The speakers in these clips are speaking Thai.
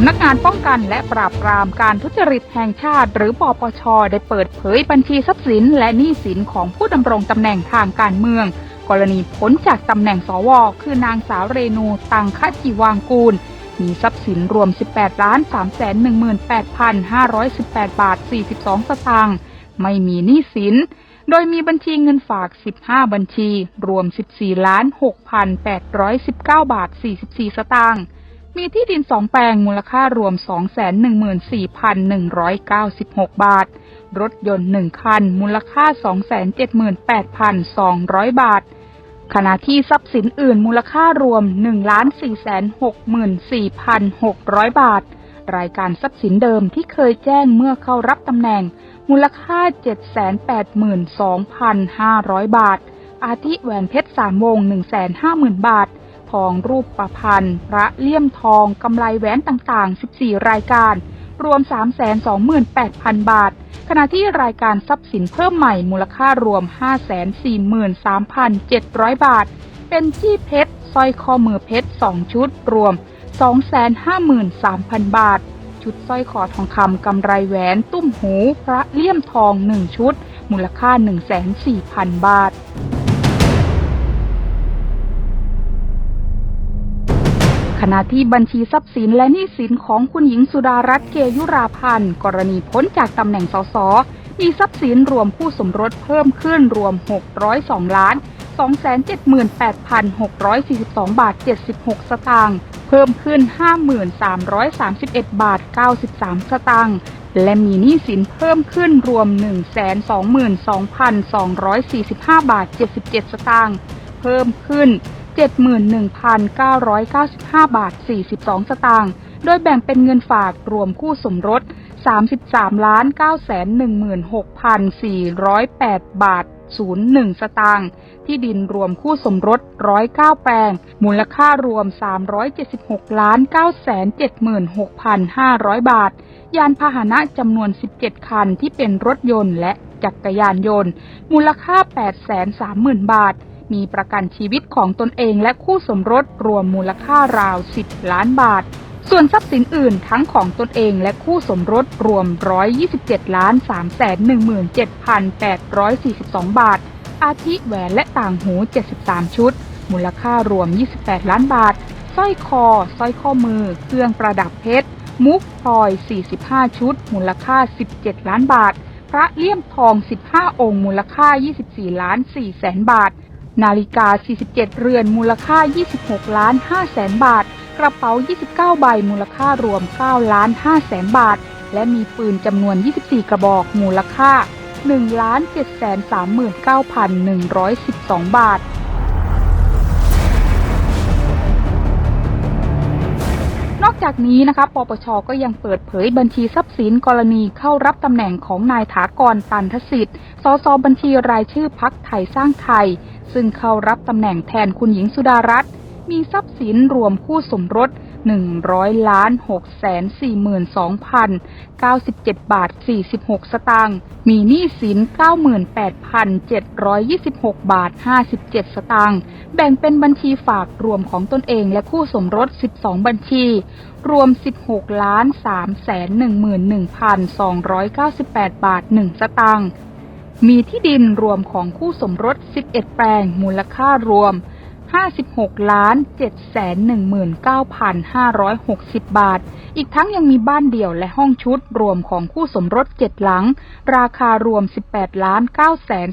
ำนักงานป้องกันและปราบปรามการทุจริตแห่งชาติ หรือปปช ได้เปิดเผยบัญชีทรัพย์สิน และหนี้สินของผู้ดำรงตำแหน่งทางการเมือง กรณีพ้นจากตำแหน่งสว คือนางสาวเรนู ตังคจีวางกูล มีทรัพย์สินรวม 18ล้าน3 1 8 5 1 8 บาท 42 สตางค์ไม่มีหนี้สิน โดยมีบัญชีเงินฝาก 15 บัญชี รวม 14ล้าน6,819 บาท 44 สตางค์ มีที่ดินสองแปลงมูลค่ารวม 214,196 บาท รถยนต์หนึ่งคัน มูลค่า 278,200 บาท ขณะที่ทรัพย์สินอื่นมูลค่ารวม 1,464,600 บาท รายการทรัพย์สินเดิมที่เคยแจ้งเมื่อเข้ารับตำแหน่ง มูลค่า 782,500 บาท อาทิแหวนเพชรสามวง 150,000 บาท ทองรูปประพันธ์ พระเลี่ยมทองกำไลแหวนต่างๆ 14 รายการ รวม 328,000 บาท ขณะที่รายการทรัพย์สินเพิ่มใหม่มูลค่ารวม 543,700 บาท เป็นจี้เพชรสร้อยข้อมือเพชร 2 ชุด รวม 253,000 บาท ชุดสร้อยคอทองคำกำไรแหวนตุ้มหู พระเลี่ยมทอง 1 ชุด มูลค่า104,000 บาท ขณะที่บัญชีทรัพย์สินและหนี้สินของคุณหญิงสุดารัตน์เกยุราพันธ์กรณีพ้นจากตำแหน่งสส มีทรัพย์สินรวมคู่สมรสเพิ่มขึ้นรวม 602 ล้าน 278,642 บาท 76 สตางค์ เพิ่มขึ้น 5331 บาท 93 สตางค์ และมีหนี้สินเพิ่มขึ้นรวม 122,245 บาท 77 สตางค์ เพิ่มขึ้น 71,995 บาท 42 สตางค์ โดยแบ่งเป็นเงินฝากรวมคู่สมรส 33ล้าน916,408 บาท 01 สตางค์ ที่ดินรวมคู่สมรส 109 แปลง มูลค่ารวม 376ล้าน976,500 บาท ยานพาหนะจำนวน 17 คันที่เป็นรถยนต์และ จักรยานยนต์ มูลค่า 830,000 บาท มีประกันชีวิตของตนเองและคู่สมรสรวมมูลค่าราว 10 ล้านบาท ส่วนทรัพย์สินอื่นทั้งของตนเองและคู่สมรสรวม 127ล้าน317,842 บาท อาทิแหวนและต่างหู 73 ชุด มูลค่ารวม 28 ล้านบาทสร้อยคอ สร้อยข้อมือ เครื่องประดับเพชร มุกพลอย 45 ชุด มูลค่า 17 ล้านบาท พระเลี่ยมทอง 15 องค์มูลค่า 24 ล้าน4แสนบาท นาฬิกา 47 เรือนมูลค่า 26 ล้าน5แสนบาท กระเป๋า 29 ใบมูลค่ารวม 9 ล้าน5แสนบาท และมีปืนจำนวน 24 กระบอกมูลค่า 1 7 3 9 1 1 2 บาท จากนี้นะคะปปชก็ยังเปิดเผยบัญชีทรัพย์สินกรณีเข้ารับตำแหน่งของนายถากรตันทสิทธิ์ สสบัญชีรายชื่อพักไทยสร้างไทย ซึ่งเข้ารับตำแหน่งแทนคุณหญิงสุดารัตน์มีทรัพย์สินรวมคู่สมรส 100ล้าน6แสน42,097 บาท 46 สตางค์ มีหนี้สิน 98,726 บาท 57 สตางค์ แบ่งเป็นบัญชีฝากรวมของตนเองและคู่สมรส 12 บัญชี รวม 16ล้าน3แสน11,298 บาท 1 สตางค์ มีที่ดินรวมของคู่สมรส 11 แปลง มูลค่ารวม 56ล้าน7แสน19,560 บาท อีกทั้งยังมีบ้านเดี่ยวและห้องชุดรวมของคู่สมรส 7 หลัง ราคารวม 18ล้าน9แสน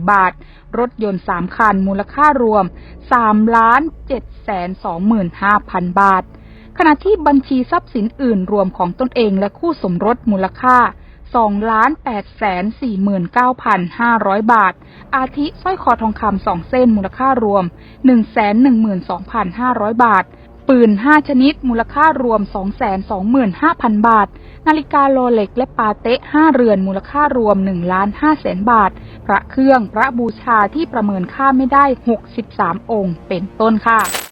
37,574 บาท รถยนต์ 3 คัน มูลค่ารวม3ล้าน7แสน25,000 บาท ขณะที่บัญชีทรัพย์สินอื่นรวมของตนเองและคู่สมรสมูลค่า 2ล้าน8แสน49,500 บาท อาทิสร้อยคอทองคำ2เส้นมูลค่ารวม 1 1 2 5 0 0 บาท ปืน 5 ชนิด มูลค่ารวม 225,000 บาท นาฬิกาโรเล็กและปาเต้5เรือนมูลค่ารวม1ล้าน5แสนบาท พระเครื่องพระบูชาที่ประเมินค่าไม่ได้ 63 องค์ เป็นต้นค่ะ